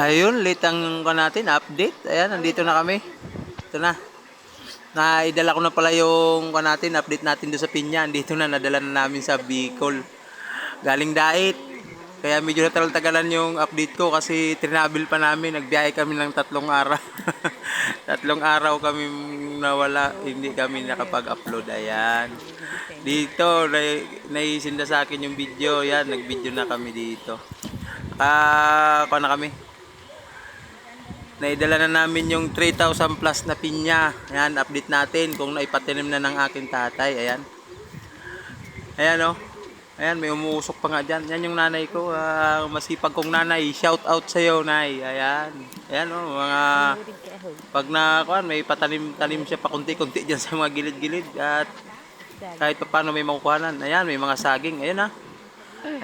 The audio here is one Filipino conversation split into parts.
Ayun, late ang ka natin, update. Ayan, nandito na kami. Ito na. Naidala ko na pala yung ka natin, update natin doon sa Pinya. Dito na, nadala na namin sa Bicol. Galing Dait. Kaya medyo natagal-tagalan yung update ko kasi trinabil pa namin. Nagbiyahe kami ng tatlong araw. tatlong araw kami nawala. Hindi kami nakapag-upload. Ayan. Dito, nai- naisinda sa akin yung video. Yan, nag-video na kami dito. Ah, uh, na kami. Naidala na namin yung 3,000 plus na pinya. Ayan, update natin kung naipatinim na ng aking tatay. Ayan. Ayan oh. Ayan, may umuusok pa nga dyan. Yan yung nanay ko. ah, masipag kong nanay. Shout out sa iyo, nay. Ayan. Ayan oh, mga... Pag na, kuan, may patanim-tanim siya pa kunti-kunti dyan sa mga gilid-gilid. At kahit pa paano may makukuhanan. Ayan, may mga saging. Ayan ah.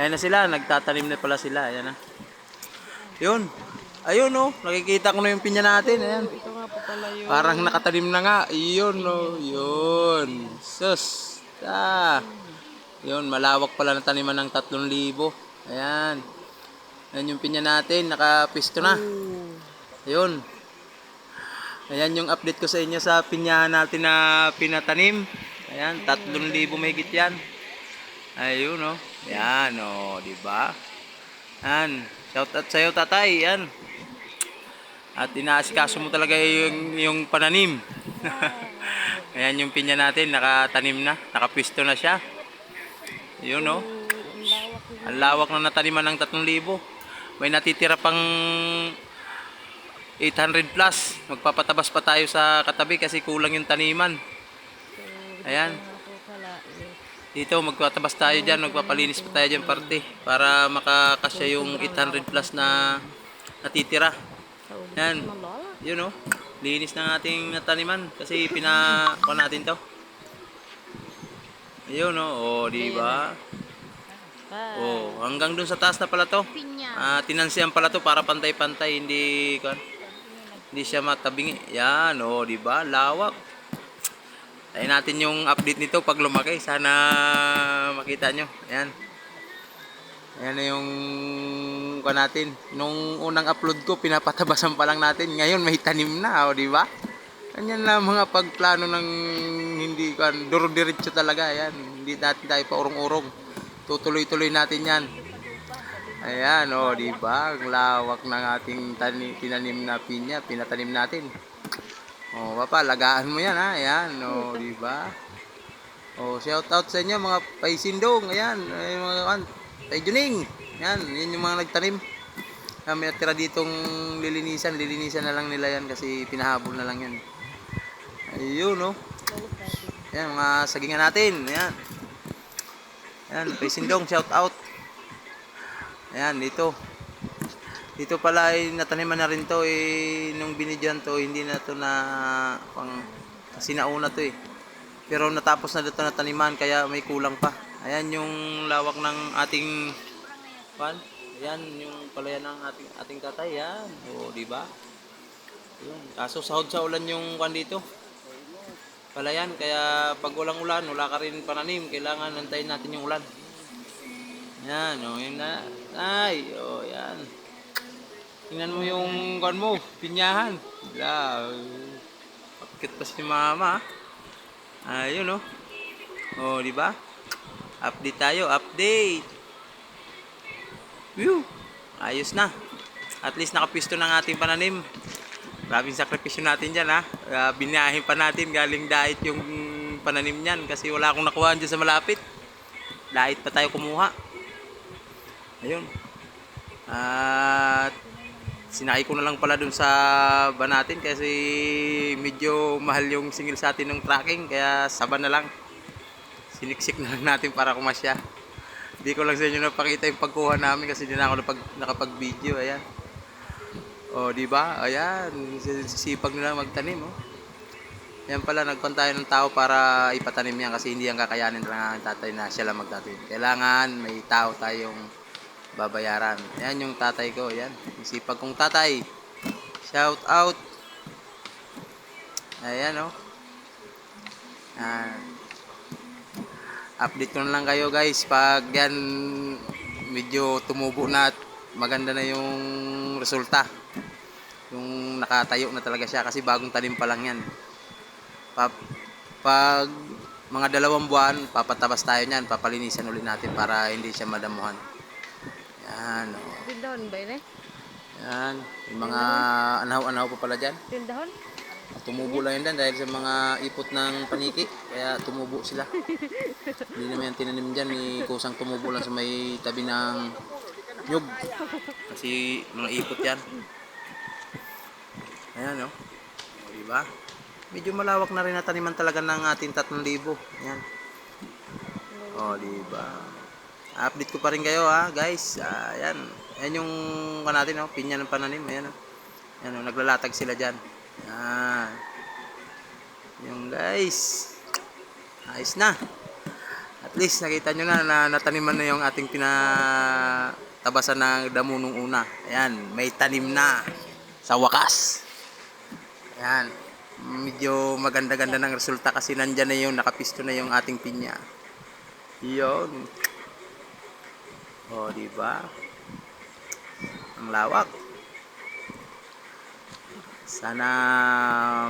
Ayan na sila. Nagtatanim na pala sila. Ayan ah. Yun. Ayun oh, nakikita ko na yung pinya natin. Ayan. Ito nga po pala yung Parang nakatanim na nga. Yun oh, yun. Sus. Ah. Yun, malawak pala na taniman ng 3,000. Ayan. Ayan yung pinya natin, nakapisto na. Ayun. Ayan yung update ko sa inyo sa pinya natin na pinatanim. Ayan, 3,000 mahigit yan. Ayun oh. Ayan oh, di ba? Ayan. Shout out sa iyo, tatay. Ayan. At inaasikaso mo talaga yung, yung pananim. Ayan yung pinya natin, nakatanim na, nakapisto na siya. Yun no. Ang lawak na nataniman ng 3,000. May natitira pang 800 plus. Magpapatabas pa tayo sa katabi kasi kulang yung taniman. Ayan. Dito magpatabas tayo dyan, magpapalinis pa tayo dyan parte para makakasya yung 800 plus na natitira. Yan. Yun oh. Linis ng ating nataniman kasi pinakuha natin to. Yun oh, oh di ba? Oh, hanggang dun sa taas na pala to. Ah, tinansiyan pala to para pantay-pantay, hindi kan hindi siya matabingi. Yan, oh, di ba? Lawak. Tayo natin yung update nito pag lumaki. Sana makita nyo. Ayan. Ayan na yung kuha natin. Nung unang upload ko, pinapatabasan pa lang natin. Ngayon may tanim na, oh, di ba? Ganyan na mga pagplano ng hindi kan duro diretso talaga. Ayan. Hindi natin tayo pa urong-urong. Tutuloy-tuloy natin yan. Ayan, oh, di ba? Ang lawak ng ating tani, tinanim na pinya, pinatanim natin. Oh, papa, lagaan mo yan, ha? Ayan, oh, di ba? Oh, shout out sa inyo mga paisindong. Ayan, ay, mga kan, tay Juning. Ayan, yun yung mga nagtanim. Ah, may natira ditong lilinisan, lilinisan na lang nila yan kasi pinahabol na lang yan. Ayun, oh. Ayan, mga sagingan natin. Ayan. Ayan, paisindong, shout out. Ayan, dito. Dito pala ay nataniman na rin to eh nung binidyan to hindi na to na pang kasi nauna to eh. Pero natapos na dito na taniman kaya may kulang pa. Ayan yung lawak ng ating pan. Ayan yung palayan ng ating ating tatay yan. O, di ba? Yun. Kaso sahod sa ulan yung kan dito. Palayan kaya pag walang ulan, wala ka rin pananim, kailangan nantayin natin yung ulan. Yan, o, yun na. Ay, o, yan. Tingnan mo yung kan mo, pinyahan. La, pakit pa si mama. Ayun, o. O, di ba? Update tayo, update. Whew, ayos na. At least nakapisto ng ating pananim. Grabing sakripisyo natin dyan ha. Uh, binahin pa natin galing dait yung pananim niyan kasi wala akong nakuha dyan sa malapit. Dait pa tayo kumuha. Ayun. At sinakay ko na lang pala dun sa van natin kasi medyo mahal yung singil sa atin ng tracking kaya saban na lang. Siniksik na lang natin para kumasya. Hindi ko lang sa inyo napakita yung pagkuha namin kasi hindi na ako napag, nakapag-video. Ayan. O, di ba? Ayan, sisipag nila magtanim, oh. Yan pala, nagkon tayo ng tao para ipatanim yan kasi hindi yan kakayanin lang ang tatay na siya lang magtanim. Kailangan may tao tayong babayaran. Yan yung tatay ko, yan. Sipag kong tatay. Shout out. Ayan, oh. Yan. Update ko na lang kayo guys pag yan medyo tumubo na at maganda na yung resulta. Yung nakatayo na talaga siya kasi bagong tanim pa lang yan. Pa, pag mga dalawang buwan, papatabas tayo niyan, papalinisan ulit natin para hindi siya madamuhan. Yan, oh. Tindahon ba yun eh? Yan. Yung mga anahaw-anahaw pa pala dyan. Tindahon? Tumubo lang dyan dahil sa mga ipot ng paniki. Kaya tumubo sila. Hindi naman yan tinanim dyan. May kusang tumubo lang sa may tabi ng nyug. Kasi mga ipot yan. Ayan o. O, diba? Medyo malawak na rin na taniman talaga ng ating 3,000. Ayan. O, diba? Update ko pa rin kayo ha, guys. Ayan. Ayan yung natin, oh, pinya ng pananim. Ayan, oh. Ayan, oh, naglalatag sila dyan. Ayan. Yung guys. Ayos na. At least nakita nyo na na nataniman na yung ating pinatabasan ng damo nung una. Ayan, may tanim na. Sa wakas. Ayan. Medyo maganda-ganda ng resulta kasi nandyan na yung nakapisto na yung ating pinya. Yun. O, di ba? Ang lawak. Sana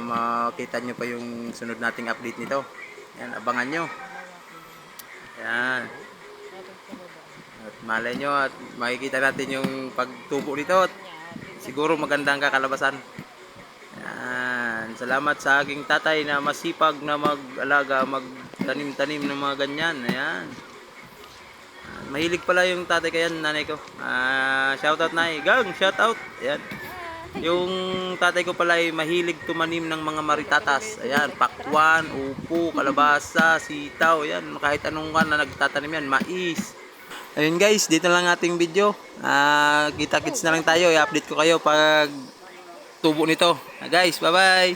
makita nyo pa yung sunod nating update nito. Yan, abangan nyo. Yan. At malay nyo at makikita natin yung pagtubo nito. At siguro maganda ang kakalabasan. Yan. Salamat sa aking tatay na masipag na mag-alaga, magtanim-tanim ng mga ganyan. Ayan. Ah, Mahilig pala yung tatay kaya nanay ko. Ah, shoutout na Gang, shoutout. Ayan. Yung tatay ko pala ay mahilig tumanim ng mga maritatas. Ayan, pakwan, upo, kalabasa, sitaw. Ayan, kahit anong kan na nagtatanim yan, mais. Ayun guys, dito lang ating video. Ah, kita-kits na lang tayo. I-update ko kayo pag tubo nito. Ah, guys, bye-bye.